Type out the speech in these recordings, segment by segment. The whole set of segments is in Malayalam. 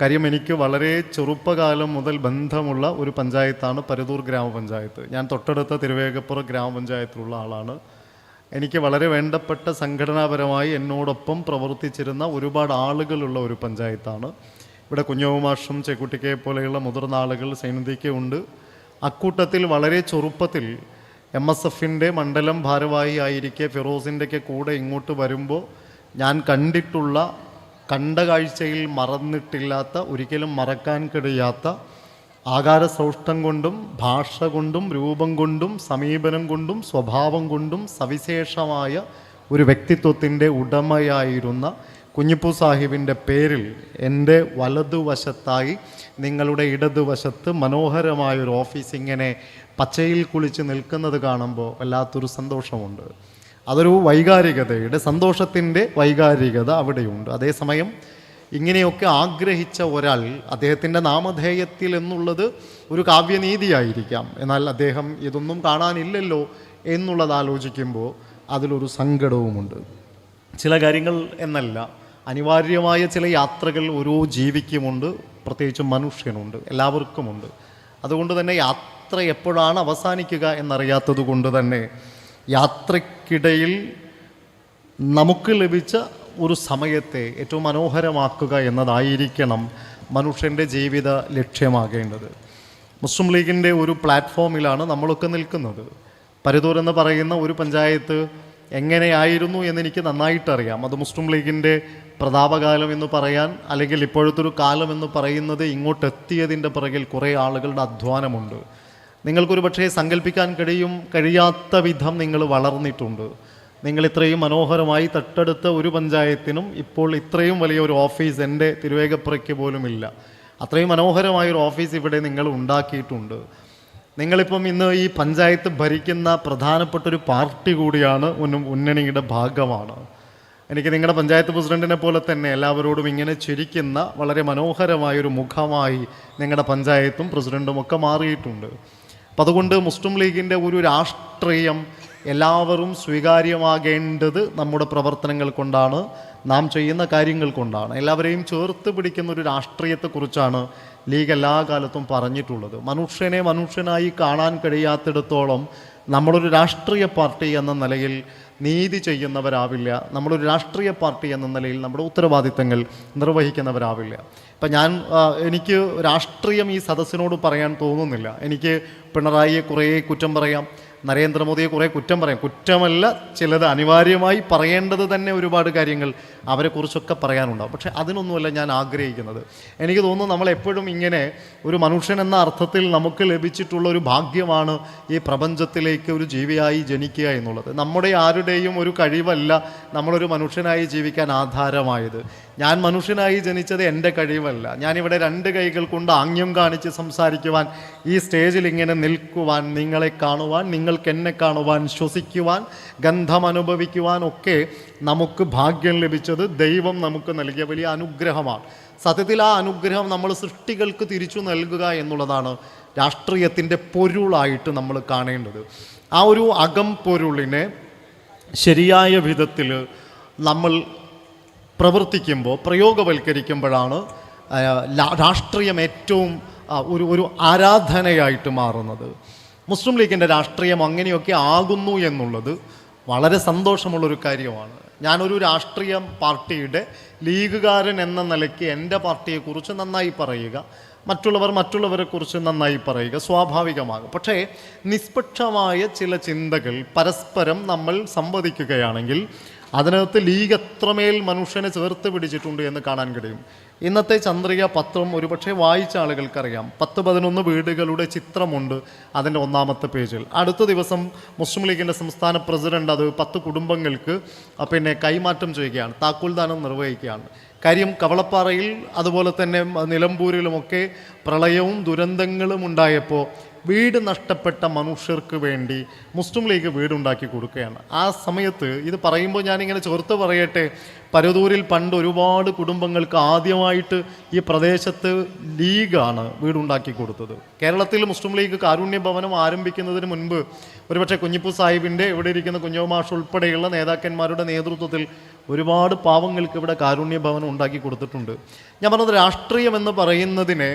കാര്യം എനിക്ക് വളരെ ചെറുപ്പകാലം മുതൽ ബന്ധമുള്ള ഒരു പഞ്ചായത്താണ് പരുതൂർ ഗ്രാമപഞ്ചായത്ത്. ഞാൻ തൊട്ടടുത്ത തിരുവേഗപ്പുറ ഗ്രാമപഞ്ചായത്തിലുള്ള ആളാണ്. എനിക്ക് വളരെ വേണ്ടപ്പെട്ട സംഘടനാപരമായി എന്നോടൊപ്പം പ്രവർത്തിച്ചിരുന്ന ഒരുപാട് ആളുകളുള്ള ഒരു പഞ്ചായത്താണ്. ഇവിടെ കുഞ്ഞോമാഷും ചെക്കുട്ടിക്കെ പോലെയുള്ള മുതിർന്ന ആളുകൾ സൈനിധിക്കെ ഉണ്ട്. അക്കൂട്ടത്തിൽ വളരെ ചെറുപ്പത്തിൽ എം എസ് എഫിന്റെ മണ്ഡലം ഭാരവാഹി ആയിരിക്കെ ഫിറോസിന്റെയൊക്കെ കൂടെ ഇങ്ങോട്ട് വരുമ്പോൾ ഞാൻ കണ്ടിട്ടുള്ള കണ്ട കാഴ്ചയിൽ മറന്നിട്ടില്ലാത്ത ഒരിക്കലും മറക്കാൻ കഴിയാത്ത ആകാര സൗഷ്ടം കൊണ്ടും ഭാഷ കൊണ്ടും രൂപം കൊണ്ടും സമീപനം കൊണ്ടും സ്വഭാവം കൊണ്ടും സവിശേഷമായ ഒരു വ്യക്തിത്വത്തിന്റെ ഉടമയായിരുന്ന കുഞ്ഞിപ്പൂ സാഹിബിന്റെ പേരിൽ എന്റെ വലതുവശത്തായി നിങ്ങളുടെ ഇടതുവശത്ത് മനോഹരമായൊരു ഓഫീസ് ഇങ്ങനെ പച്ചയിൽ കുളിച്ച് നിൽക്കുന്നത് കാണുമ്പോൾ വല്ലാത്തൊരു സന്തോഷമുണ്ട്. അതൊരു വൈകാരികതയുടെ സന്തോഷത്തിന്റെ വൈകാരികത അവിടെയുണ്ട്. അതേസമയം ഇങ്ങനെയൊക്കെ ആഗ്രഹിച്ച ഒരാൾ അദ്ദേഹത്തിന്റെ നാമധേയത്തിൽ എന്നുള്ളത് ഒരു കാവ്യനീതിയായിരിക്കാം. എന്നാൽ അദ്ദേഹം ഇതൊന്നും കാണാനില്ലല്ലോ എന്നുള്ളത് ആലോചിക്കുമ്പോൾ അതിലൊരു സങ്കടവുമുണ്ട്. ചില കാര്യങ്ങൾ എന്നല്ല അനിവാര്യമായ ചില യാത്രകൾ ഓരോ ജീവിക്കുമുണ്ട് പ്രത്യേകിച്ച് മനുഷ്യനുണ്ട് എല്ലാവർക്കുമുണ്ട്. അതുകൊണ്ട് തന്നെ യാത്ര എപ്പോഴാണ് അവസാനിക്കുക എന്നറിയാത്തത് കൊണ്ട് തന്നെ യാത്രക്കിടയിൽ നമുക്ക് ലഭിച്ച ഒരു സമയത്തെ ഏറ്റവും മനോഹരമാക്കുക എന്നതായിരിക്കണം മനുഷ്യന്റെ ജീവിത ലക്ഷ്യമാകേണ്ടത്. മുസ്ലിം ലീഗിന്റെ ഒരു പ്ലാറ്റ്ഫോമിലാണ് നമ്മളൊക്കെ നിൽക്കുന്നത്. പരിതൂർ എന്ന് പറയുന്ന ഒരു പഞ്ചായത്ത് എങ്ങനെയായിരുന്നു എന്നെനിക്ക് നന്നായിട്ടറിയാം. അത് മുസ്ലിം ലീഗിന്റെ പ്രതാപകാലം എന്ന് പറയാൻ അല്ലെങ്കിൽ ഇപ്പോഴത്തെ ഒരു കാലം എന്ന് പറയുന്നത് ഇങ്ങോട്ടെത്തിയതിന്റെ പിറകിൽ കുറേ ആളുകളുടെ അധ്വാനമുണ്ട്. നിങ്ങൾക്കൊരു പക്ഷേ സങ്കല്പിക്കാൻ കഴിയും കഴിയാത്ത വിധം നിങ്ങൾ വളർന്നിട്ടുണ്ട്. നിങ്ങൾ ഇത്രയും മനോഹരമായി തട്ടടുത്ത ഒരു പഞ്ചായത്തിനും ഇപ്പോൾ ഇത്രയും വലിയ ഒരു ഓഫീസ് എന്റെ തിരുവേഗപ്പുറയ്ക്ക് പോലും ഇല്ല അത്രയും മനോഹരമായ ഒരു ഓഫീസ് ഇവിടെ നിങ്ങൾ ഉണ്ടാക്കിയിട്ടുണ്ട്. നിങ്ങളിപ്പം ഇന്ന് ഈ പഞ്ചായത്ത് ഭരിക്കുന്ന പ്രധാനപ്പെട്ട ഒരു പാർട്ടി കൂടിയാണ് മുന്നണിയുടെ ഭാഗമാണ്. എനിക്ക് നിങ്ങളുടെ പഞ്ചായത്ത് പ്രസിഡന്റിനെ പോലെ തന്നെ എല്ലാവരോടും ഇങ്ങനെ ചിരിക്കുന്ന വളരെ മനോഹരമായൊരു മുഖമായി നിങ്ങളുടെ പഞ്ചായത്തും പ്രസിഡന്റും ഒക്കെ മാറിയിട്ടുണ്ട്. അപ്പം അതുകൊണ്ട് മുസ്ലിം ലീഗിന്റെ ഒരു രാഷ്ട്രീയം എല്ലാവരും സ്വീകാര്യമാകേണ്ടത് നമ്മുടെ പ്രവർത്തനങ്ങൾ കൊണ്ടാണ് നാം ചെയ്യുന്ന കാര്യങ്ങൾ കൊണ്ടാണ്. എല്ലാവരെയും ചേർത്ത് പിടിക്കുന്ന ഒരു രാഷ്ട്രീയത്തെക്കുറിച്ചാണ് ലീഗ് എല്ലാ കാലത്തും പറഞ്ഞിട്ടുള്ളത്. മനുഷ്യനെ മനുഷ്യനായി കാണാൻ കഴിയാത്തിടത്തോളം നമ്മളൊരു രാഷ്ട്രീയ പാർട്ടി എന്ന നിലയിൽ നീതി ചെയ്യുന്നവരാവില്ല. നമ്മളൊരു രാഷ്ട്രീയ പാർട്ടി എന്ന നിലയിൽ നമ്മുടെ ഉത്തരവാദിത്തങ്ങൾ നിർവഹിക്കുന്നവരാവില്ല. ഇപ്പം ഞാൻ എനിക്ക് രാഷ്ട്രീയം ഈ സദസ്സിനോട് പറയാൻ തോന്നുന്നില്ല. എനിക്ക് പിണറായിയെ കുറേ കുറ്റം പറയാം നരേന്ദ്രമോദിയെ കുറേ കുറ്റം പറയാം. കുറ്റമല്ല ചിലത് അനിവാര്യമായി പറയേണ്ടത് തന്നെ ഒരുപാട് കാര്യങ്ങൾ അവരെക്കുറിച്ചൊക്കെ പറയാനുണ്ടാവും. പക്ഷേ അതിനൊന്നുമല്ല ഞാൻ ആഗ്രഹിക്കുന്നത്. എനിക്ക് തോന്നുന്നു നമ്മളെപ്പോഴും ഇങ്ങനെ ഒരു മനുഷ്യൻ എന്ന അർത്ഥത്തിൽ നമുക്ക് ലഭിച്ചിട്ടുള്ള ഒരു ഭാഗ്യമാണ് ഈ പ്രപഞ്ചത്തിലേക്ക് ഒരു ജീവിയായി ജനിക്കുക എന്നുള്ളത്. നമ്മുടെ ആരുടെയും ഒരു കഴിവല്ല നമ്മളൊരു മനുഷ്യനായി ജീവിക്കാൻ ആധാരമായത്. ഞാൻ മനുഷ്യനായി ജനിച്ചത് എന്റെ കഴിവല്ല. ഞാനിവിടെ രണ്ട് കൈകൾ കൊണ്ട് ആംഗ്യം കാണിച്ച് സംസാരിക്കുവാൻ ഈ സ്റ്റേജിൽ ഇങ്ങനെ നിൽക്കുവാൻ നിങ്ങളെ കാണുവാൻ നിങ്ങൾക്ക് എന്നെ കാണുവാൻ ശ്വസിക്കുവാൻ ഗന്ധം അനുഭവിക്കുവാൻ ഒക്കെ നമുക്ക് ഭാഗ്യം ലഭിച്ചത് ദൈവം നമുക്ക് നൽകിയ വലിയ അനുഗ്രഹമാണ്. സത്യത്തിൽ ആ അനുഗ്രഹം നമ്മൾ സൃഷ്ടികൾക്ക് തിരിച്ചു നൽകുക എന്നുള്ളതാണ് രാഷ്ട്രീയത്തിന്റെ പൊരുളായിട്ട് നമ്മൾ കാണേണ്ടത്. ആ ഒരു അകം പൊരുളിനെ ശരിയായ വിധത്തിൽ നമ്മൾ പ്രവർത്തിക്കുമ്പോൾ പ്രയോഗവൽക്കരിക്കുമ്പോഴാണ് രാഷ്ട്രീയം ഏറ്റവും ഒരു ഒരു ആരാധനയായിട്ട് മാറുന്നത്. മുസ്ലിം ലീഗിന്റെ രാഷ്ട്രീയം അങ്ങനെയൊക്കെ ആകുന്നു എന്നുള്ളത് വളരെ സന്തോഷമുള്ളൊരു കാര്യമാണ്. ഞാനൊരു രാഷ്ട്രീയ പാർട്ടിയുടെ ലീഗുകാരൻ എന്ന നിലയ്ക്ക് എന്റെ പാർട്ടിയെക്കുറിച്ച് നന്നായി പറയുക മറ്റുള്ളവർ മറ്റുള്ളവരെക്കുറിച്ച് നന്നായി പറയുക സ്വാഭാവികമാകും. പക്ഷേ നിഷ്പക്ഷമായ ചില ചിന്തകൾ പരസ്പരം നമ്മൾ സംവദിക്കുകയാണെങ്കിൽ അതിനകത്ത് ലീഗ് എത്രമേൽ മനുഷ്യനെ ചേർത്ത് പിടിച്ചിട്ടുണ്ട് എന്ന് കാണാൻ കഴിയും. ഇന്നത്തെ ചന്ദ്രിക പത്രം ഒരുപക്ഷെ വായിച്ച ആളുകൾക്കറിയാം. പത്ത് പതിനൊന്ന് വീടുകളുടെ ചിത്രമുണ്ട് അതിന്റെ ഒന്നാമത്തെ പേജിൽ. അടുത്ത ദിവസം മുസ്ലിം ലീഗിന്റെ സംസ്ഥാന പ്രസിഡന്റ് അത് പത്ത് കുടുംബങ്ങൾക്ക് പിന്നെ കൈമാറ്റം ചെയ്യുകയാണ്. താക്കോൽദാനം നിർവഹിക്കുകയാണ്. കാര്യം കവളപ്പാറയിൽ അതുപോലെ തന്നെ നിലമ്പൂരിലുമൊക്കെ പ്രളയവും ദുരന്തങ്ങളും ഉണ്ടായപ്പോൾ വീട് നഷ്ടപ്പെട്ട മനുഷ്യർക്ക് വേണ്ടി മുസ്ലിം ലീഗ് വീടുണ്ടാക്കി കൊടുക്കുകയാണ്. ആ സമയത്ത് ഇത് പറയുമ്പോൾ ഞാനിങ്ങനെ ചേർത്ത് പറയട്ടെ പരതൂരിൽ പണ്ട് ഒരുപാട് കുടുംബങ്ങൾക്ക് ആദ്യമായിട്ട് ഈ പ്രദേശത്ത് ലീഗാണ് വീടുണ്ടാക്കി കൊടുത്തത്. കേരളത്തിൽ മുസ്ലിം ലീഗ് കാരുണ്യ ഭവനം ആരംഭിക്കുന്നതിന് മുൻപ് ഒരുപക്ഷെ കുഞ്ഞിപ്പു സാഹിബിന്റെ ഇവിടെ ഇരിക്കുന്ന കുഞ്ഞോമാഷ് ഉൾപ്പെടെയുള്ള നേതാക്കന്മാരുടെ നേതൃത്വത്തിൽ ഒരുപാട് പാവങ്ങൾക്ക് ഇവിടെ കാരുണ്യ ഭവനം ഉണ്ടാക്കി കൊടുത്തിട്ടുണ്ട്. ഞാൻ പറഞ്ഞത് രാഷ്ട്രീയം എന്ന് പറയുന്നതിനെ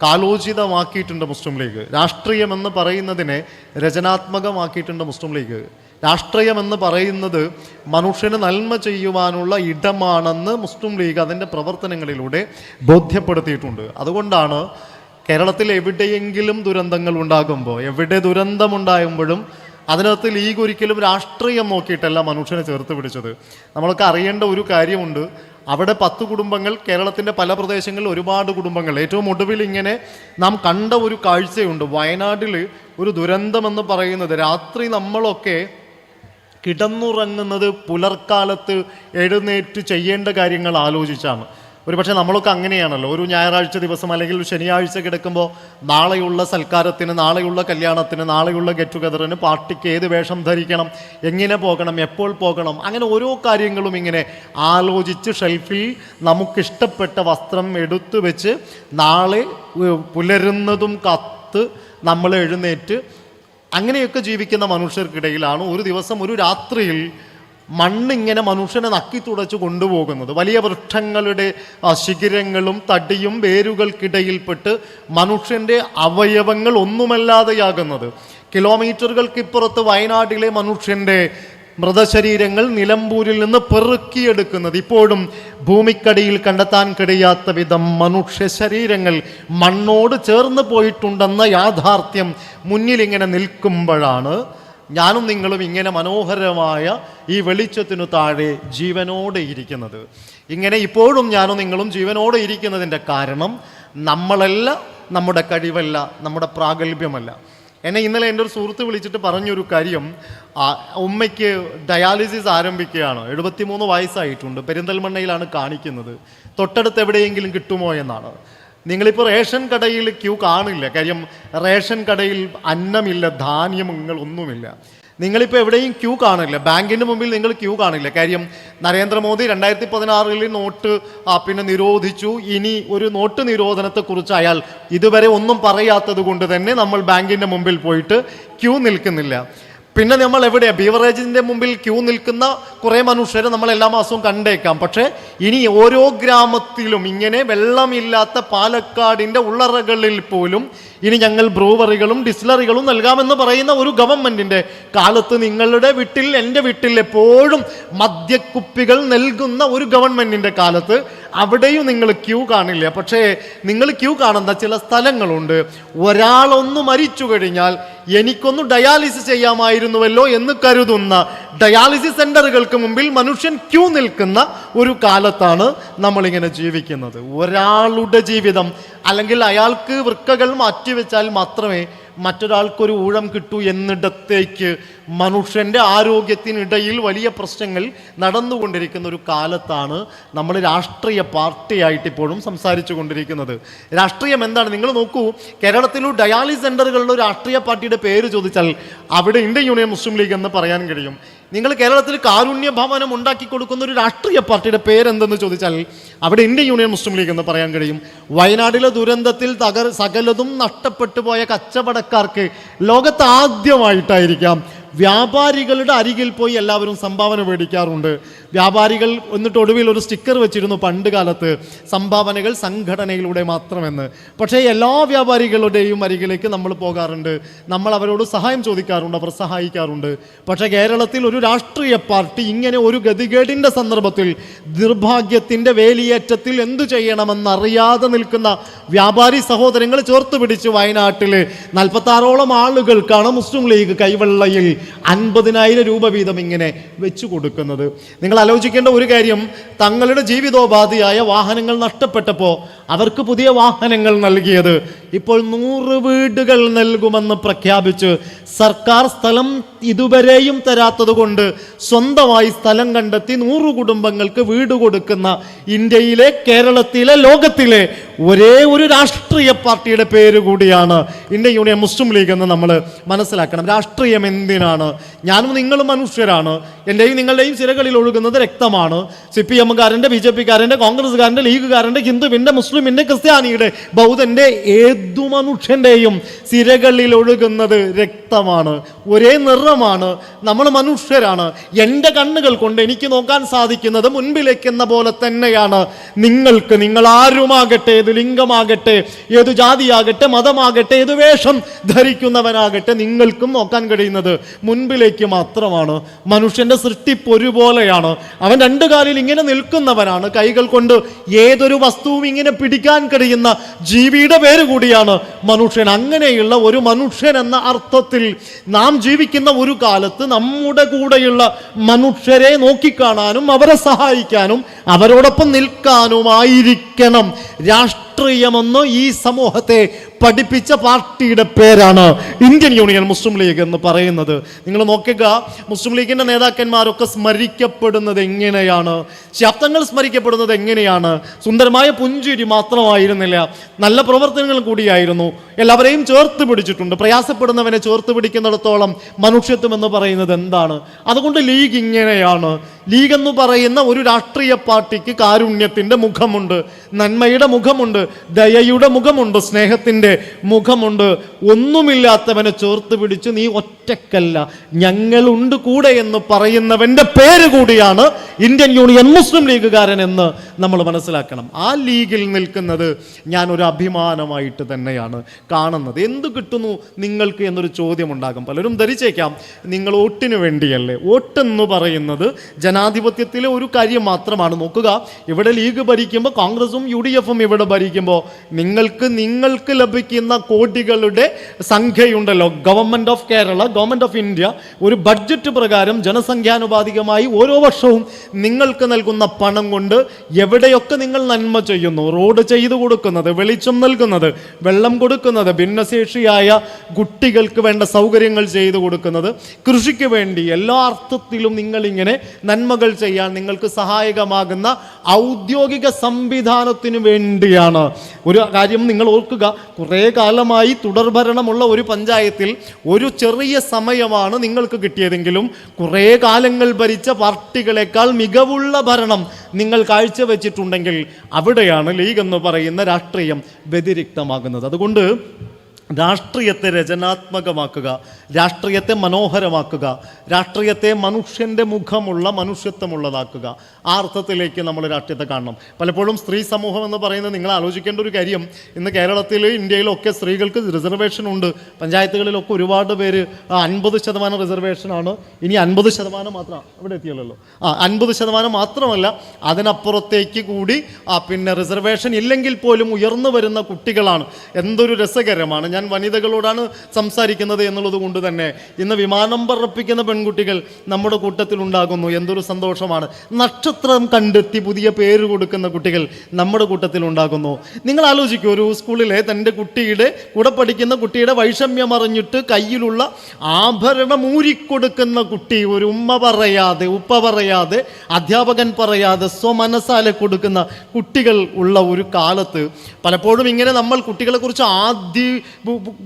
കാലോചിതമാക്കിയിട്ടുണ്ട് മുസ്ലിം ലീഗ്. രാഷ്ട്രീയമെന്ന് പറയുന്നതിനെ രചനാത്മകമാക്കിയിട്ടുണ്ട് മുസ്ലിം ലീഗ്. രാഷ്ട്രീയമെന്ന് പറയുന്നത് മനുഷ്യന് നന്മ ചെയ്യുവാനുള്ള ഇടമാണെന്ന് മുസ്ലിം ലീഗ് അതിന്റെ പ്രവർത്തനങ്ങളിലൂടെ ബോധ്യപ്പെടുത്തിയിട്ടുണ്ട്. അതുകൊണ്ടാണ് കേരളത്തിൽ എവിടെയെങ്കിലും ദുരന്തങ്ങൾ ഉണ്ടാകുമ്പോൾ എവിടെ ദുരന്തമുണ്ടാകുമ്പോഴും അതിനകത്ത് ലീഗ് ഒരിക്കലും രാഷ്ട്രീയം നോക്കിയിട്ടല്ല മനുഷ്യനെ ചേർത്ത് പിടിച്ചത്. നമ്മളൊക്കെ അറിയേണ്ട ഒരു കാര്യമുണ്ട്. അവിടെ പത്ത് കുടുംബങ്ങൾ കേരളത്തിന്റെ പല പ്രദേശങ്ങളിൽ ഒരുപാട് കുടുംബങ്ങൾ. ഏറ്റവും ഒടുവിൽ ഇങ്ങനെ നാം കണ്ട ഒരു കാഴ്ചയുണ്ട്. വയനാട്ടിൽ ഒരു ദുരന്തമെന്ന് പറയുന്നത് രാത്രി നമ്മളൊക്കെ കിടന്നുറങ്ങുന്നത് പുലർക്കാലത്ത് എഴുന്നേറ്റ് ചെയ്യേണ്ട കാര്യങ്ങൾ ആലോചിച്ചാണ്. ഒരുപക്ഷെ നമ്മളൊക്കെ അങ്ങനെയാണല്ലോ. ഒരു ഞായറാഴ്ച ദിവസം അല്ലെങ്കിൽ ഒരു ശനിയാഴ്ച കിടക്കുമ്പോൾ നാളെയുള്ള സൽക്കാരത്തിന് നാളെയുള്ള കല്യാണത്തിന് നാളെയുള്ള ഗെറ്റ് ടുഗദറിന് പാർട്ടിക്ക് ഏത് വേഷം ധരിക്കണം എങ്ങനെ പോകണം എപ്പോൾ പോകണം അങ്ങനെ ഓരോ കാര്യങ്ങളും ഇങ്ങനെ ആലോചിച്ച് ഷെൽഫിൽ നമുക്കിഷ്ടപ്പെട്ട വസ്ത്രം എടുത്തു വെച്ച് നാളെ പുലരുന്നതും കത്ത് നമ്മൾ എഴുന്നേറ്റ് അങ്ങനെയൊക്കെ ജീവിക്കുന്ന മനുഷ്യർക്കിടയിലാണ് ഒരു ദിവസം ഒരു രാത്രിയിൽ മണ്ണിങ്ങനെ മനുഷ്യനെ നക്കി തുടച്ച് കൊണ്ടുപോകുന്നത്. വലിയ വൃക്ഷങ്ങളുടെ ശിഖിരങ്ങളും തടിയും വേരുകൾക്കിടയിൽപ്പെട്ട് മനുഷ്യന്റെ അവയവങ്ങൾ ഒന്നുമല്ലാതെയാകുന്നത്. കിലോമീറ്ററുകൾക്കിപ്പുറത്ത് വയനാട്ടിലെ മനുഷ്യന്റെ മൃതശരീരങ്ങൾ നിലമ്പൂരിൽ നിന്ന് പെറുക്കിയെടുക്കുന്നത്. ഇപ്പോഴും ഭൂമിക്കടിയിൽ കണ്ടെത്താൻ കഴിയാത്ത വിധം മനുഷ്യ ശരീരങ്ങൾ മണ്ണോട് ചേർന്ന് പോയിട്ടുണ്ടെന്ന യാഥാർത്ഥ്യം മുന്നിലിങ്ങനെ നിൽക്കുമ്പോഴാണ് ഞാനും നിങ്ങളും ഇങ്ങനെ മനോഹരമായ ഈ വെളിച്ചത്തിനു താഴെ ജീവനോടെ ഇരിക്കുന്നത്. ഇങ്ങനെ ഇപ്പോഴും ഞാനും നിങ്ങളും ജീവനോടെ ഇരിക്കുന്നതിന്റെ കാരണം നമ്മളല്ല നമ്മുടെ കഴിവല്ല നമ്മുടെ പ്രാഗൽഭ്യമല്ല. എന്നെ ഇന്നലെ എന്റെ ഒരു സുഹൃത്ത് വിളിച്ചിട്ട് പറഞ്ഞൊരു കാര്യം ഉമ്മയ്ക്ക് ഡയാലിസിസ് ആരംഭിക്കുകയാണ്. എഴുപത്തിമൂന്ന് വയസ്സായിട്ടുണ്ട്. പെരിന്തൽമണ്ണയിലാണ് കാണിക്കുന്നത്. തൊട്ടടുത്ത് എവിടെയെങ്കിലും കിട്ടുമോ എന്നാണ്. നിങ്ങളിപ്പോൾ റേഷൻ കടയിൽ ക്യൂ കാണില്ല. കാര്യം റേഷൻ കടയിൽ അന്നമില്ല ധാന്യങ്ങൾ ഒന്നുമില്ല. നിങ്ങളിപ്പോൾ എവിടെയും ക്യൂ കാണില്ല. ബാങ്കിന്റെ മുമ്പിൽ നിങ്ങൾ ക്യൂ കാണില്ല. കാര്യം നരേന്ദ്രമോദി രണ്ടായിരത്തി പതിനാറിൽ നോട്ട് പിന്നെ നിരോധിച്ചു. ഇനി ഒരു നോട്ട് നിരോധനത്തെക്കുറിച്ച് അയാൾ ഇതുവരെ ഒന്നും പറയാത്തത് കൊണ്ട് തന്നെ നമ്മൾ ബാങ്കിന്റെ മുമ്പിൽ പോയിട്ട് ക്യൂ നിൽക്കുന്നില്ല. പിന്നെ നമ്മൾ എവിടെയാ ബീവറേജിന്റെ മുമ്പിൽ ക്യൂ നിൽക്കുന്ന കുറേ മനുഷ്യരെ നമ്മൾ എല്ലാ മാസവും കണ്ടേക്കാം. പക്ഷേ ഇനി ഓരോ ഗ്രാമത്തിലും ഇങ്ങനെ വെള്ളമില്ലാത്ത പാലക്കാടിന്റെ ഉള്ളറകളിൽ പോലും ഇനി ഞങ്ങൾ ബ്രൂവറികളും ഡിസ്ലറികളും നൽകാമെന്ന് പറയുന്ന ഒരു ഗവൺമെന്റിന്റെ കാലത്ത് നിങ്ങളുടെ വീട്ടിൽ എന്റെ വീട്ടിൽ എപ്പോഴും മദ്യക്കുപ്പികൾ നൽകുന്ന ഒരു ഗവൺമെന്റിന്റെ കാലത്ത് അവിടെയും നിങ്ങൾ ക്യൂ കാണില്ല. പക്ഷേ നിങ്ങൾ ക്യൂ കാണുന്ന ചില സ്ഥലങ്ങളുണ്ട്. ഒരാളൊന്ന് മരിച്ചു കഴിഞ്ഞാൽ എനിക്കൊന്ന് ഡയാലിസിസ് ചെയ്യാമായിരുന്നുവല്ലോ എന്ന് കരുതുന്ന ഡയാലിസിസ് സെന്ററുകൾക്ക് മുമ്പിൽ മനുഷ്യൻ ക്യൂ നിൽക്കുന്ന ഒരു കാലത്താണ് നമ്മളിങ്ങനെ ജീവിക്കുന്നത്. ഒരാളുടെ ജീവിതം അല്ലെങ്കിൽ അയാൾക്ക് വൃക്കകൾ മാറ്റിവെച്ചാൽ മാത്രമേ മറ്റൊരാൾക്കൊരു ഊഴം കിട്ടൂ എന്നിടത്തേക്ക് മനുഷ്യന്റെ ആരോഗ്യത്തിനിടയിൽ വലിയ പ്രശ്നങ്ങൾ നടന്നുകൊണ്ടിരിക്കുന്ന ഒരു കാലത്താണ് നമ്മൾ രാഷ്ട്രീയ പാർട്ടിയായിട്ട് ഇപ്പോഴും സംസാരിച്ചു കൊണ്ടിരിക്കുന്നത്. രാഷ്ട്രീയം എന്താണ്? നിങ്ങൾ നോക്കൂ കേരളത്തിലു ഡയാലിസ് സെന്ററുകളുടെ രാഷ്ട്രീയ പാർട്ടിയുടെ പേര് ചോദിച്ചാൽ അവിടെ ഇന്ത്യൻ യൂണിയൻ മുസ്ലിം ലീഗ് എന്ന് പറയാൻ കഴിയും. നിങ്ങൾ കേരളത്തിൽ കാരുണ്യ ഭവനം ഉണ്ടാക്കി കൊടുക്കുന്ന ഒരു രാഷ്ട്രീയ പാർട്ടിയുടെ പേരെന്തെന്ന് ചോദിച്ചാൽ അവിടെ ഇന്ത്യൻ യൂണിയൻ മുസ്ലിം ലീഗ് എന്ന് പറയാൻ കഴിയും. വയനാടിലെ ദുരന്തത്തിൽ തകർ സകലതും നഷ്ടപ്പെട്ടു പോയ കച്ചവടക്കാർക്ക് ലോകത്ത് ആദ്യമായിട്ടായിരിക്കാം വ്യാപാരികളുടെ അരികിൽ പോയി എല്ലാവരും സംഭാവന മേടിക്കാറുണ്ട്. വ്യാപാരികൾ എന്നിട്ട് ഒടുവിൽ ഒരു സ്റ്റിക്കർ വെച്ചിരുന്നു പണ്ട് കാലത്ത് സംഭാവനകൾ സംഘടനയിലൂടെ മാത്രമെന്ന്. പക്ഷേ എല്ലാ വ്യാപാരികളുടെയും അരികിലേക്ക് നമ്മൾ പോകാറുണ്ട്. നമ്മൾ അവരോട് സഹായം ചോദിക്കാറുണ്ട് അവർ സഹായിക്കാറുണ്ട്. പക്ഷേ കേരളത്തിൽ ഒരു രാഷ്ട്രീയ പാർട്ടി ഇങ്ങനെ ഒരു ഗതികേടിന്റെ സന്ദർഭത്തിൽ നിർഭാഗ്യത്തിന്റെ വേലിയേറ്റത്തിൽ എന്തു ചെയ്യണമെന്നറിയാതെ നിൽക്കുന്ന വ്യാപാരി സഹോദരങ്ങൾ ചേർത്ത് പിടിച്ച് വയനാട്ടിൽ നാൽപ്പത്താറോളം ആളുകൾക്കാണ് മുസ്ലിം ലീഗ് കൈവെള്ളയിൽ അൻപതിനായിരം രൂപ വീതം ഇങ്ങനെ വെച്ചു കൊടുക്കുന്നത്. നിങ്ങൾ ആലോചിക്കേണ്ട ഒരു കാര്യം തങ്ങളുടെ ജീവിതോപാധിയായ വാഹനങ്ങൾ നഷ്ടപ്പെട്ടപ്പോൾ അവർക്ക് പുതിയ വാഹനങ്ങൾ നൽകിയത് ഇപ്പോൾ നൂറ് വീടുകൾ നൽകുമെന്ന് പ്രഖ്യാപിച്ച് സർക്കാർ സ്ഥലം ഇതുവരെയും തരാത്തത് കൊണ്ട് സ്വന്തമായി സ്ഥലം കണ്ടെത്തി നൂറ് കുടുംബങ്ങൾക്ക് വീട് കൊടുക്കുന്ന ഇന്ത്യയിലെ കേരളത്തിലെ ലോകത്തിലെ ഒരേ ഒരു രാഷ്ട്രീയ പാർട്ടിയുടെ പേര് കൂടിയാണ് ഇന്ത്യൻ യൂണിയൻ മുസ്ലിം ലീഗ് എന്ന് നമ്മൾ മനസ്സിലാക്കണം. രാഷ്ട്രീയം എന്തിനാണ്? ഞാനും നിങ്ങളും മനുഷ്യരാണ്. എന്റെയും നിങ്ങളുടെയും സിരകളിൽ ഒഴുകുന്നത് രക്തമാണ്. സി പി എമ്മുകാരന്റെ ബി ജെ പിക്കാരന്റെ കോൺഗ്രസ്സുകാരന്റെ ലീഗുകാരന്റെ ഹിന്ദുവിന്റെ മുസ്ലിമിന്റെ ക്രിസ്ത്യാനിയുടെ ബൗദ്ധന്റെ ഏത് ഏതു സിരകളിൽ ഒഴുകുന്നത് രക്തമാണ്. ഒരേ നിറമാണ്. നമ്മൾ മനുഷ്യരാണ്. എന്റെ കണ്ണുകൾ കൊണ്ട് എനിക്ക് നോക്കാൻ സാധിക്കുന്നത് മുൻപിലേക്കെന്ന പോലെ തന്നെയാണ്. നിങ്ങൾക്ക് നിങ്ങൾ ആരുമാകട്ടെ ഏത് ലിംഗമാകട്ടെ ഏത് ജാതിയാകട്ടെ മതമാകട്ടെ ഏത് വേഷം ധരിക്കുന്നവനാകട്ടെ നിങ്ങൾക്കും നോക്കാൻ കഴിയുന്നത് മുൻപിലേക്ക് മാത്രമാണ്. മനുഷ്യന്റെ സൃഷ്ടിപ്പ് ഒരുപോലെയാണ് അവൻ രണ്ടു കാലിൽ ഇങ്ങനെ നിൽക്കുന്നവനാണ്. കൈകൾ കൊണ്ട് ഏതൊരു വസ്തുവും ഇങ്ങനെ പിടിക്കാൻ കഴിയുന്ന ജീവിയുടെ പേര് കൂടിയാണ്. മനുഷ്യൻ അങ്ങനെയുള്ള ഒരു മനുഷ്യൻ എന്ന അർത്ഥത്തിൽ നാം ജീവിക്കുന്ന ഒരു കാലത്ത് നമ്മുടെ കൂടെയുള്ള മനുഷ്യരെ നോക്കിക്കാണാനും അവരെ സഹായിക്കാനും അവരോടൊപ്പം നിൽക്കാനുമായിരിക്കണം. രാഷ്ട്രീയമെന്ന് ഈ സമൂഹത്തെ പഠിപ്പിച്ച പാർട്ടിയുടെ പേരാണ് ഇന്ത്യൻ യൂണിയൻ മുസ്ലിം ലീഗ് എന്ന് പറയുന്നത്. നിങ്ങൾ നോക്കുക മുസ്ലിം ലീഗിന്റെ നേതാക്കന്മാരൊക്കെ സ്മരിക്കപ്പെടുന്നത് എങ്ങനെയാണ്? ശബ്ദങ്ങൾ സ്മരിക്കപ്പെടുന്നത് എങ്ങനെയാണ്? സുന്ദരമായ പുഞ്ചിരി മാത്രമായിരുന്നില്ല നല്ല പ്രവർത്തനങ്ങൾ കൂടിയായിരുന്നു. എല്ലാവരെയും ചേർത്ത് പിടിച്ചിട്ടുണ്ട്. പ്രയാസപ്പെടുന്നവനെ ചേർത്ത് പിടിക്കുന്നിടത്തോളം മനുഷ്യത്വം എന്ന് പറയുന്നത് എന്താണ്? അതുകൊണ്ട് ലീഗ് ഇങ്ങനെയാണ്. ലീഗ് എന്ന് പറയുന്ന ഒരു രാഷ്ട്രീയ പാർട്ടിക്ക് കാരുണ്യത്തിന്റെ മുഖമുണ്ട് നന്മയുടെ മുഖമുണ്ട് ദയയുടെ മുഖമുണ്ട് സ്നേഹത്തിന്റെ മുഖമുണ്ട്. ഒന്നുമില്ലാത്തവനെ ചേർത്ത് പിടിച്ച് നീ ഒറ്റക്കല്ല. ഞങ്ങളുണ്ട് കൂടെ എന്ന് പറയുന്നവന്റെ പേര് കൂടിയാണ് ഇന്ത്യൻ യൂണിയൻ മുസ്ലിം ലീഗുകാരൻ എന്ന് നമ്മൾ മനസ്സിലാക്കണം. ആ ലീഗിൽ നിൽക്കുന്നത് ഞാൻ ഒരു അഭിമാനമായിട്ട് തന്നെയാണ് കാണുന്നത്. എന്ത് കിട്ടുന്നു നിങ്ങൾക്ക് എന്നൊരു ചോദ്യം ഉണ്ടാകും പലരും ധരിച്ചേക്കാം. നിങ്ങൾ വോട്ടിന് വേണ്ടിയല്ലേ? വോട്ടെന്ന് പറയുന്നത് ജനാധിപത്യത്തിലെ ഒരു കാര്യം മാത്രമാണ്. നോക്കുക ഇവിടെ ലീഗ് ഭരിക്കുമ്പോൾ കോൺഗ്രസും യു ഡി എഫും ഇവിടെ ഭരിക്കുമ്പോൾ നിങ്ങൾക്ക് നിങ്ങൾക്ക് ലഭിക്കുന്ന കോടികളുടെ സംഖ്യയുണ്ടല്ലോ. Government of Kerala government of India ഒരു ബഡ്ജറ്റ് പ്രകാരം ജനസംഖ്യാനുപാതികമായി ഓരോ വർഷവും നിങ്ങൾക്ക് നൽകുന്ന പണം കൊണ്ട് എവിടെയൊക്കെ നിങ്ങൾ നന്മ ചെയ്യുന്നു? റോഡ് ചെയ്തു കൊടുക്കുന്നത് വെളിച്ചം നൽകുന്നത് വെള്ളം കൊടുക്കുന്നത് ഭിന്നശേഷിയായ കുട്ടികൾക്ക് വേണ്ട സൗകര്യങ്ങൾ ചെയ്തു കൊടുക്കുന്നത് കൃഷിക്ക് വേണ്ടി എല്ലാ അർത്ഥത്തിലും നിങ്ങളിങ്ങനെ നന്മകൾ ചെയ്യാൻ നിങ്ങൾക്ക് സഹായകമാകുന്ന ഔദ്യോഗിക സംവിധാനത്തിന് വേണ്ടിയാണ്. ഒരു കാര്യം നിങ്ങൾ ഓർക്കുക കാലമായി തുടർഭരണമുള്ള ഒരു പഞ്ചായത്തിൽ ഒരു ചെറിയ സമയമാണ് നിങ്ങൾക്ക് കിട്ടിയതെങ്കിലും കുറേ കാലങ്ങൾ ഭരിച്ച പാർട്ടികളെക്കാൾ മികവുള്ള ഭരണം നിങ്ങൾ കാഴ്ചവെച്ചിട്ടുണ്ടെങ്കിൽ അവിടെയാണ് ലീഗ് എന്ന് പറയുന്ന രാഷ്ട്രീയം വ്യതിരിക്തമാകുന്നത്. അതുകൊണ്ട് രാഷ്ട്രീയത്തെ രചനാത്മകമാക്കുക രാഷ്ട്രീയത്തെ മനോഹരമാക്കുക രാഷ്ട്രീയത്തെ മനുഷ്യന്റെ മുഖമുള്ള മനുഷ്യത്വമുള്ളതാക്കുക. ആ അർത്ഥത്തിലേക്ക് നമ്മൾ രാഷ്ട്രീയത്തെ കാണണം. പലപ്പോഴും സ്ത്രീ സമൂഹം എന്ന് പറയുന്നത് നിങ്ങൾ ആലോചിക്കേണ്ട ഒരു കാര്യം ഇന്ന് കേരളത്തിൽ ഇന്ത്യയിലൊക്കെ സ്ത്രീകൾക്ക് റിസർവേഷൻ ഉണ്ട്. പഞ്ചായത്തുകളിലൊക്കെ ഒരുപാട് പേര് അൻപത് ശതമാനം റിസർവേഷനാണ് ഇനി അൻപത് ശതമാനം മാത്രം അവിടെ എത്തിയല്ലോ ആ അൻപത് ശതമാനം മാത്രമല്ല അതിനപ്പുറത്തേക്ക് കൂടി പിന്നെ റിസർവേഷൻ ഇല്ലെങ്കിൽ പോലും ഉയർന്നു വരുന്ന കുട്ടികളാണ്. എന്തൊരു രസകരമാണ്. ഞാൻ വനിതകളോടാണ് സംസാരിക്കുന്നത് എന്നുള്ളത് കൊണ്ട് തന്നെ. ഇന്ന് വിമാനം പറപ്പിക്കുന്ന പെൺകുട്ടികൾ നമ്മുടെ കൂട്ടത്തിൽ ഉണ്ടാകുന്നു. എന്തൊരു സന്തോഷമാണ്. നക്ഷത്രം കണ്ടെത്തി പുതിയ പേര് കൊടുക്കുന്ന കുട്ടികൾ നമ്മുടെ കൂട്ടത്തിൽ ഉണ്ടാകുന്നു. നിങ്ങൾ ആലോചിക്കൂ ഒരു സ്കൂളിലെ തന്റെ കുട്ടിയുടെ കൂടെ പഠിക്കുന്ന കുട്ടിയുടെ വൈഷമ്യം അറിഞ്ഞിട്ട് കയ്യിലുള്ള ആഭരണം ഊരിക്കൊടുക്കുന്ന കുട്ടി ഒരു ഉമ്മ പറയാതെ ഉപ്പ പറയാതെ അധ്യാപകൻ പറയാതെ സ്വമനസാലെ കൊടുക്കുന്ന കുട്ടികൾ ഉള്ള ഒരു കാലത്ത് പലപ്പോഴും ഇങ്ങനെ നമ്മൾ കുട്ടികളെക്കുറിച്ച് ആദ്യ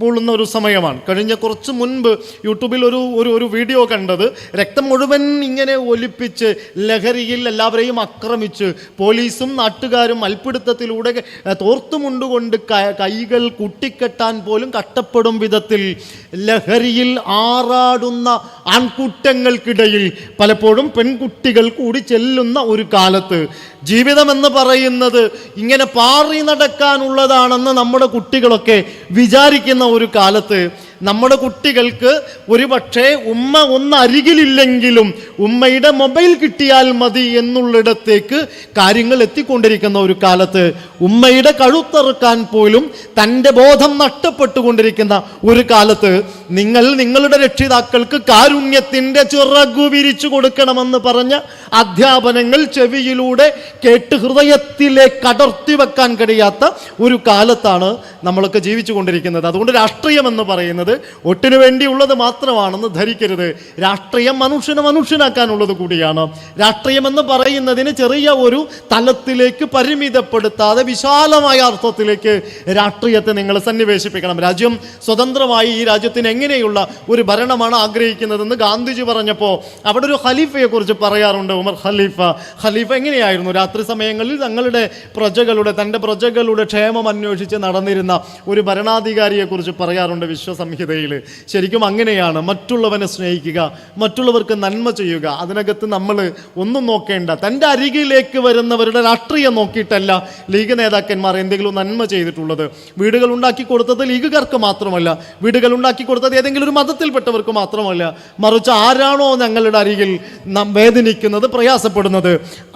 പൊള്ളുന്ന ഒരു സമയമാണ്. കഴിഞ്ഞ കുറച്ച് മുൻപ് യൂട്യൂബിൽ ഒരു ഒരു ഒരു വീഡിയോ കണ്ടത് രക്തം മുഴുവൻ ഇങ്ങനെ ഒലിപ്പിച്ച് ലഹരിയിൽ എല്ലാവരെയും ആക്രമിച്ച് പോലീസും നാട്ടുകാരും അൽപ്പിടുത്തത്തിലൂടെ തോർത്തുമുണ്ടുകൊണ്ട് കൈകൾ കുട്ടിക്കെട്ടാൻ പോലും കഷ്ടപ്പെടും വിധത്തിൽ ലഹരിയിൽ ആറാടുന്ന ആൺകുറ്റങ്ങൾക്കിടയിൽ പലപ്പോഴും പെൺകുട്ടികൾ കൂടി ചെല്ലുന്ന ഒരു കാലത്ത് ജീവിതം എന്ന് പറയുന്നത് ഇങ്ങനെ പാറി നടക്കാനുള്ളതാണെന്ന് നമ്മുടെ കുട്ടികളൊക്കെ വിചാരിക്കുന്ന ഒരു കാലത്ത് നമ്മുടെ കുട്ടികൾക്ക് ഒരുപക്ഷെ ഉമ്മ ഒന്ന് അരികിലില്ലെങ്കിലും ഉമ്മയുടെ മൊബൈൽ കിട്ടിയാൽ മതി എന്നുള്ളിടത്തേക്ക് കാര്യങ്ങൾ എത്തിക്കൊണ്ടിരിക്കുന്ന ഒരു കാലത്ത് ഉമ്മയുടെ കഴുത്തറുക്കാൻ പോലും തന്റെ ബോധം നഷ്ടപ്പെട്ടുകൊണ്ടിരിക്കുന്ന ഒരു കാലത്ത് നിങ്ങൾ നിങ്ങളുടെ രക്ഷിതാക്കൾക്ക് കാരുണ്യത്തിന്റെ ചിറകു വിരിച്ചു കൊടുക്കണമെന്ന് പറഞ്ഞ അധ്യാപനങ്ങൾ ചെവിയിലൂടെ കേട്ട് ഹൃദയത്തിലേക്ക് കടർത്തി വെക്കാൻ കഴിയാത്ത ഒരു കാലത്താണ് നമ്മളൊക്കെ ജീവിച്ചു കൊണ്ടിരിക്കുന്നത് അതുകൊണ്ട് രാഷ്ട്രീയം എന്ന് പറയുന്നത് പറയുന്നത് ഒട്ടിനു വേണ്ടിയുള്ളത് മാത്രമാണെന്ന് ധരിക്കരുത്. രാഷ്ട്രീയം മനുഷ്യനെ മനുഷ്യനാക്കാനുള്ളത് കൂടിയാണ്. രാഷ്ട്രീയമെന്ന് പറയുന്നതിന് ചെറിയ ഒരു തലത്തിലേക്ക് പരിമിതപ്പെടുത്താതെ വിശാലമായ അർത്ഥത്തിലേക്ക് രാഷ്ട്രീയത്തെ നിങ്ങൾ സന്നിവേശിപ്പിക്കണം. രാജ്യം സ്വതന്ത്രമായി ഈ രാജ്യത്തിന് എങ്ങനെയുള്ള ഒരു ഭരണമാണ് ആഗ്രഹിക്കുന്നതെന്ന് ഗാന്ധിജി പറഞ്ഞപ്പോൾ അവിടെ ഒരു ഖലീഫയെക്കുറിച്ച് പറയാറുണ്ട് ഉമർ ഖലീഫ. ഖലീഫ എങ്ങനെയായിരുന്നു? രാത്രി സമയങ്ങളിൽ തങ്ങളുടെ പ്രജകളുടെ തന്റെ പ്രജകളുടെ ക്ഷേമം അന്വേഷിച്ച് നടന്നിരുന്ന ഒരു ഭരണാധികാരിയെക്കുറിച്ച് പറയാറുണ്ട് വിശ്വസംഹിതയിൽ ശരിക്കും അങ്ങനെയാണ്. മറ്റുള്ളവനെ സ്നേഹിക്കുക മറ്റുള്ളവർക്ക് നന്മ ചെയ്യുക അതിനകത്ത് നമ്മൾ ഒന്നും നോക്കേണ്ട തന്റെ അരികിലേക്ക് വരുന്നവരുടെ രാഷ്ട്രീയം നോക്കിയിട്ടല്ല ലീഗ് നേതാക്കന്മാർ എന്തെങ്കിലും നന്മ ചെയ്തിട്ടുള്ളത്. വീടുകൾ ഉണ്ടാക്കി കൊടുത്തത് ലീഗുകാർക്ക് മാത്രമല്ല വീടുകൾ ഉണ്ടാക്കി കൊടുത്തത് ഏതെങ്കിലും ഒരു മതത്തിൽപ്പെട്ടവർക്ക് മാത്രമല്ല മറിച്ച് ആരാണോ ഞങ്ങളുടെ അരികിൽ നാം വേദനിക്കുന്നത് പ്രയാസപ്പെടുന്നത്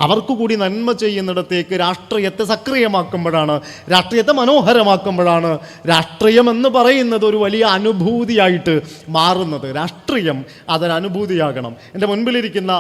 അവർക്ക് കൂടി നന്മ ചെയ്യുന്നിടത്തേക്ക് രാഷ്ട്രീയത്തെ സക്രിയമാക്കുമ്പോഴാണ് രാഷ്ട്രീയത്തെ മനോഹരമാക്കുമ്പോഴാണ് രാഷ്ട്രീയം എന്ന് പറയുന്നത് ഒരു വലിയ അനുഭൂതിയായിട്ട് മാറുന്നത്. രാഷ്ട്രീയം അതൊരനുഭൂതിയാകണം എന്റെ മുൻപിലിരിക്കുന്ന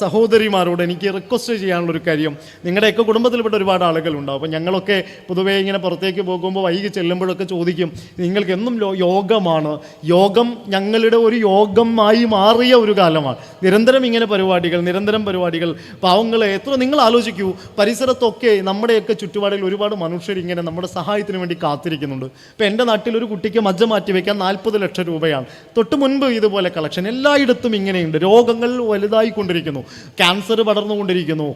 സഹോദരിമാരോട് എനിക്ക് റിക്വസ്റ്റ് ചെയ്യാനുള്ളൊരു കാര്യം. നിങ്ങളുടെയൊക്കെ കുടുംബത്തിൽപ്പെട്ട ഒരുപാട് ആളുകളുണ്ടാവും അപ്പോൾ ഞങ്ങളൊക്കെ പൊതുവേ ഇങ്ങനെ പുറത്തേക്ക് പോകുമ്പോൾ വൈകി ചെല്ലുമ്പോഴൊക്കെ ചോദിക്കും നിങ്ങൾക്ക് എന്നും യോഗമാണ്. യോഗം ഞങ്ങളുടെ ഒരു യോഗമായി മാറിയ ഒരു കാലമാണ്. നിരന്തരം ഇങ്ങനെ പരിപാടികൾ നിരന്തരം പരിപാടികൾ. പാവങ്ങളെ എത്ര നിങ്ങൾ ആലോചിക്കൂ. പരിസരത്തൊക്കെ നമ്മുടെയൊക്കെ ചുറ്റുപാടിൽ ഒരുപാട് മനുഷ്യർ ഇങ്ങനെ നമ്മുടെ സഹായത്തിന് വേണ്ടി കാത്തിരിക്കുന്നുണ്ട്. ഇപ്പം എന്റെ നാട്ടിൽ ഒരു കുട്ടിക്ക് മജ്ജ മാറ്റി വെക്കാൻ നാൽപ്പത് ലക്ഷം രൂപയാണ്. തൊട്ട് മുൻപ് ഇതുപോലെ കളക്ഷൻ എല്ലായിടത്തും ഇങ്ങനെയുണ്ട്. രോഗങ്ങൾ വലുതായിക്കൊണ്ടിരിക്കുന്നു. ക്യാൻസർ പടർന്നുകൊണ്ടിരിക്കുന്നു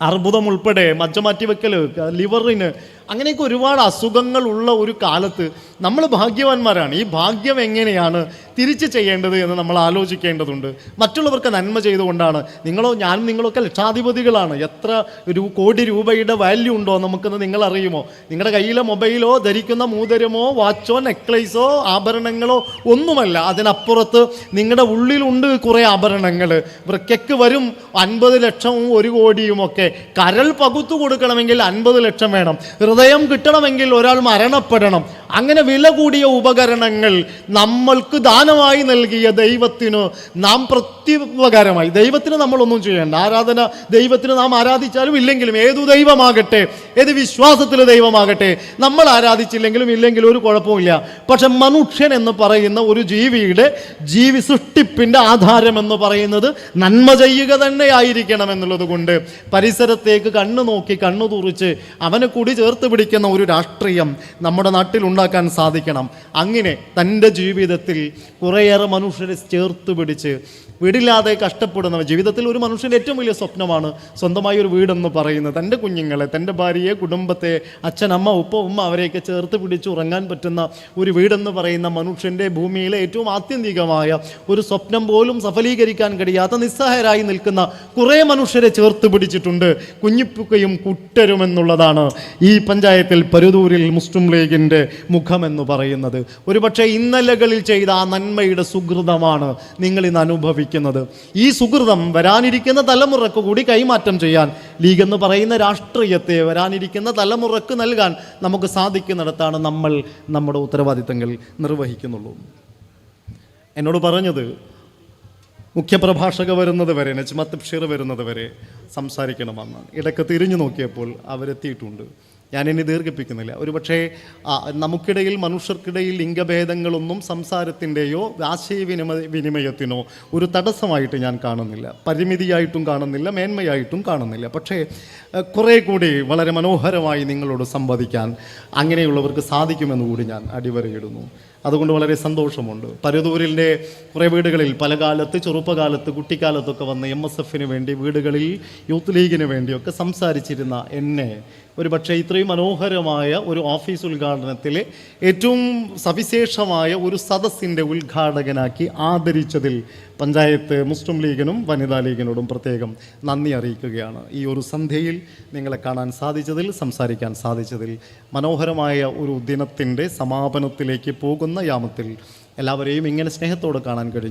അർബുദം ഉൾപ്പെടെ മജ്ജ മാറ്റി വെക്കൽ ലിവറിന് അങ്ങനെയൊക്കെ ഒരുപാട് അസുഖങ്ങൾ ഉള്ള ഒരു കാലത്ത് നമ്മൾ ഭാഗ്യവാന്മാരാണ്. ഈ ഭാഗ്യം എങ്ങനെയാണ് തിരിച്ചു ചെയ്യേണ്ടത് എന്ന് നമ്മൾ ആലോചിക്കേണ്ടതുണ്ട്. മറ്റുള്ളവർക്ക് നന്മ ചെയ്തുകൊണ്ടാണ്. നിങ്ങളോ ഞാനും നിങ്ങളൊക്കെ ലക്ഷാധിപതികളാണ്. എത്ര ഒരു കോടി രൂപയുടെ വാല്യൂ ഉണ്ടോ നമുക്കെന്ന് നിങ്ങൾ അറിയുമോ നിങ്ങളുടെ കയ്യിലെ മൊബൈലോ ധരിക്കുന്ന മൂതരമോ വാച്ചോ നെക്ലേസോ ആഭരണങ്ങളോ ഒന്നുമല്ല. അതിനപ്പുറത്ത് നിങ്ങളുടെ ഉള്ളിലുണ്ട് കുറേ ആഭരണങ്ങൾ വൃക്കയ്ക്ക് വരും അൻപത് ലക്ഷവും ഒരു കോടിയുമൊക്കെ. കരൾ പകുത്തു കൊടുക്കണമെങ്കിൽ അൻപത് ലക്ഷം വേണം. ഹൃദയം കിട്ടണമെങ്കിൽ ഒരാൾ മരണപ്പെടണം. അങ്ങനെ വില കൂടിയ ഉപകരണങ്ങൾ നമ്മൾക്ക് ദാനമായി നൽകിയ ദൈവത്തിനു നാം പ്രത്യുപകാരമായി. ദൈവത്തിന് നമ്മളൊന്നും ചെയ്യേണ്ട. ആരാധന ദൈവത്തിന് നാം ആരാധിച്ചാലും ഇല്ലെങ്കിലും ഏതു ദൈവമാകട്ടെ ഏത് വിശ്വാസത്തിൽ ദൈവമാകട്ടെ നമ്മൾ ആരാധിച്ചില്ലെങ്കിലും ഇല്ലെങ്കിലും ഒരു കുഴപ്പമില്ല പക്ഷെ മനുഷ്യൻ എന്ന് പറയുന്ന ഒരു ജീവിയുടെ ജീവി സൃഷ്ടിപ്പിന്റെ ആധാരം എന്ന് പറയുന്നത് നന്മ ചെയ്യുക തന്നെ ആയിരിക്കണം എന്നുള്ളത് കൊണ്ട് പരിസരത്തേക്ക് കണ്ണു നോക്കി കണ്ണു തുറിച്ച് അവനെ കൂടി ചേർത്ത് പിടിക്കുന്ന ഒരു രാഷ്ട്രീയം നമ്മുടെ നാട്ടിൽ ഉണ്ടാക്കാൻ സാധിക്കണം. അങ്ങനെ തന്റെ ജീവിതത്തിൽ കുറേയേറെ മനുഷ്യരെ ചേർത്ത് പിടിച്ച് വീടില്ലാതെ കഷ്ടപ്പെടുന്നവർ ജീവിതത്തിൽ ഒരു മനുഷ്യന്റെ ഏറ്റവും വലിയ സ്വപ്നമാണ് സ്വന്തമായി ഒരു വീടെന്ന് പറയുന്നത്. തന്റെ കുഞ്ഞുങ്ങളെ തന്റെ ഭാര്യയെ കുടുംബത്തെ അച്ഛനമ്മ ഉപ്പ ഉമ്മ അവരെയൊക്കെ ചേർത്ത് പിടിച്ച് ഉറങ്ങാൻ പറ്റുന്ന ഒരു വീടെന്ന് പറയുന്ന മനുഷ്യന്റെ ഭൂമിയിലെ ഏറ്റവും ആത്യന്തികമായ ഒരു സ്വപ്നം പോലും സഫലീകരിക്കാൻ കഴിയാത്ത നിസ്സഹായരായി നിൽക്കുന്ന കുറേ മനുഷ്യരെ ചേർത്ത് പിടിച്ചിട്ടുണ്ട്. കുഞ്ഞിപ്പുക്കയും കുട്ടരും എന്നുള്ളതാണ് ഈ പഞ്ചായത്തിൽ പരുതൂരിൽ മുസ്ലിം ലീഗിന്റെ മുഖമെന്ന് പറയുന്നത്. ഒരുപക്ഷെ ഇന്നലകളിൽ ചെയ്ത ആ നന്മയുടെ സുഹൃതമാണ് നിങ്ങൾ ഇന്ന് അനുഭവിക്കുന്നത്. ഈ സുഹൃതം വരാനിരിക്കുന്ന തലമുറയ്ക്ക് കൂടി കൈമാറ്റം ചെയ്യാൻ ലീഗ് എന്ന് പറയുന്ന രാഷ്ട്രീയത്തെ വരാനിരിക്കുന്ന തലമുറയ്ക്ക് നൽകാൻ നമുക്ക് സാധിക്കുന്നിടത്താണ് നമ്മൾ നമ്മുടെ ഉത്തരവാദിത്തങ്ങൾ നിർവഹിക്കുന്നുള്ളൂ. എന്നോട് പറഞ്ഞത് മുഖ്യപ്രഭാഷക വരുന്നത് വരെ നജ്മത്ത് ബഷീർ വരുന്നത് വരെ സംസാരിക്കണമെന്നാണ്. ഇടയ്ക്ക് തിരിഞ്ഞു നോക്കിയപ്പോൾ അവരെത്തിയിട്ടുണ്ട്. ഞാനിനി ദീർഘിപ്പിക്കുന്നില്ല. ഒരുപക്ഷേ നമുക്കിടയിൽ മനുഷ്യർക്കിടയിൽ ലിംഗഭേദങ്ങളൊന്നും സംസാരത്തിന്റെയോ ആശയവിനിമയ വിനിമയത്തിനോ ഒരു തടസ്സമായിട്ട് ഞാൻ കാണുന്നില്ല. പരിമിതിയായിട്ടും കാണുന്നില്ല മേന്മയായിട്ടും കാണുന്നില്ല. പക്ഷേ കുറേ കൂടി വളരെ മനോഹരമായി നിങ്ങളോട് സംവദിക്കാൻ അങ്ങനെയുള്ളവർക്ക് സാധിക്കുമെന്ന് കൂടി ഞാൻ അടിവരയിടുന്നു. അതുകൊണ്ട് വളരെ സന്തോഷമുണ്ട്. പരുതൂരിന്റെ കുറേ വീടുകളിൽ പല കാലത്ത് ചെറുപ്പകാലത്ത് കുട്ടിക്കാലത്തൊക്കെ വന്ന് എം എസ് എഫിന് വേണ്ടി വീടുകളിൽ യൂത്ത് ലീഗിന് വേണ്ടിയൊക്കെ സംസാരിച്ചിരുന്ന എന്നെ ഒരു പക്ഷേ ഇത്രയും മനോഹരമായ ഒരു ഓഫീസ് ഉദ്ഘാടനത്തിൽ ഏറ്റവും സവിശേഷമായ ഒരു സദസ്സിന്റെ ഉദ്ഘാടകനാക്കി ആദരിച്ചതിൽ പഞ്ചായത്ത് മുസ്ലിം ലീഗിനും വനിതാ ലീഗിനോടും പ്രത്യേകം നന്ദി അറിയിക്കുകയാണ്. ഈ ഒരു സന്ധ്യയിൽ നിങ്ങളെ കാണാൻ സാധിച്ചതിൽ സംസാരിക്കാൻ സാധിച്ചതിൽ മനോഹരമായ ഒരു ദിനത്തിന്റെ സമാപനത്തിലേക്ക് പോകുന്ന യാമത്തിൽ എല്ലാവരെയും ഇങ്ങനെ സ്നേഹത്തോടെ കാണാൻ കഴിഞ്ഞതിൽ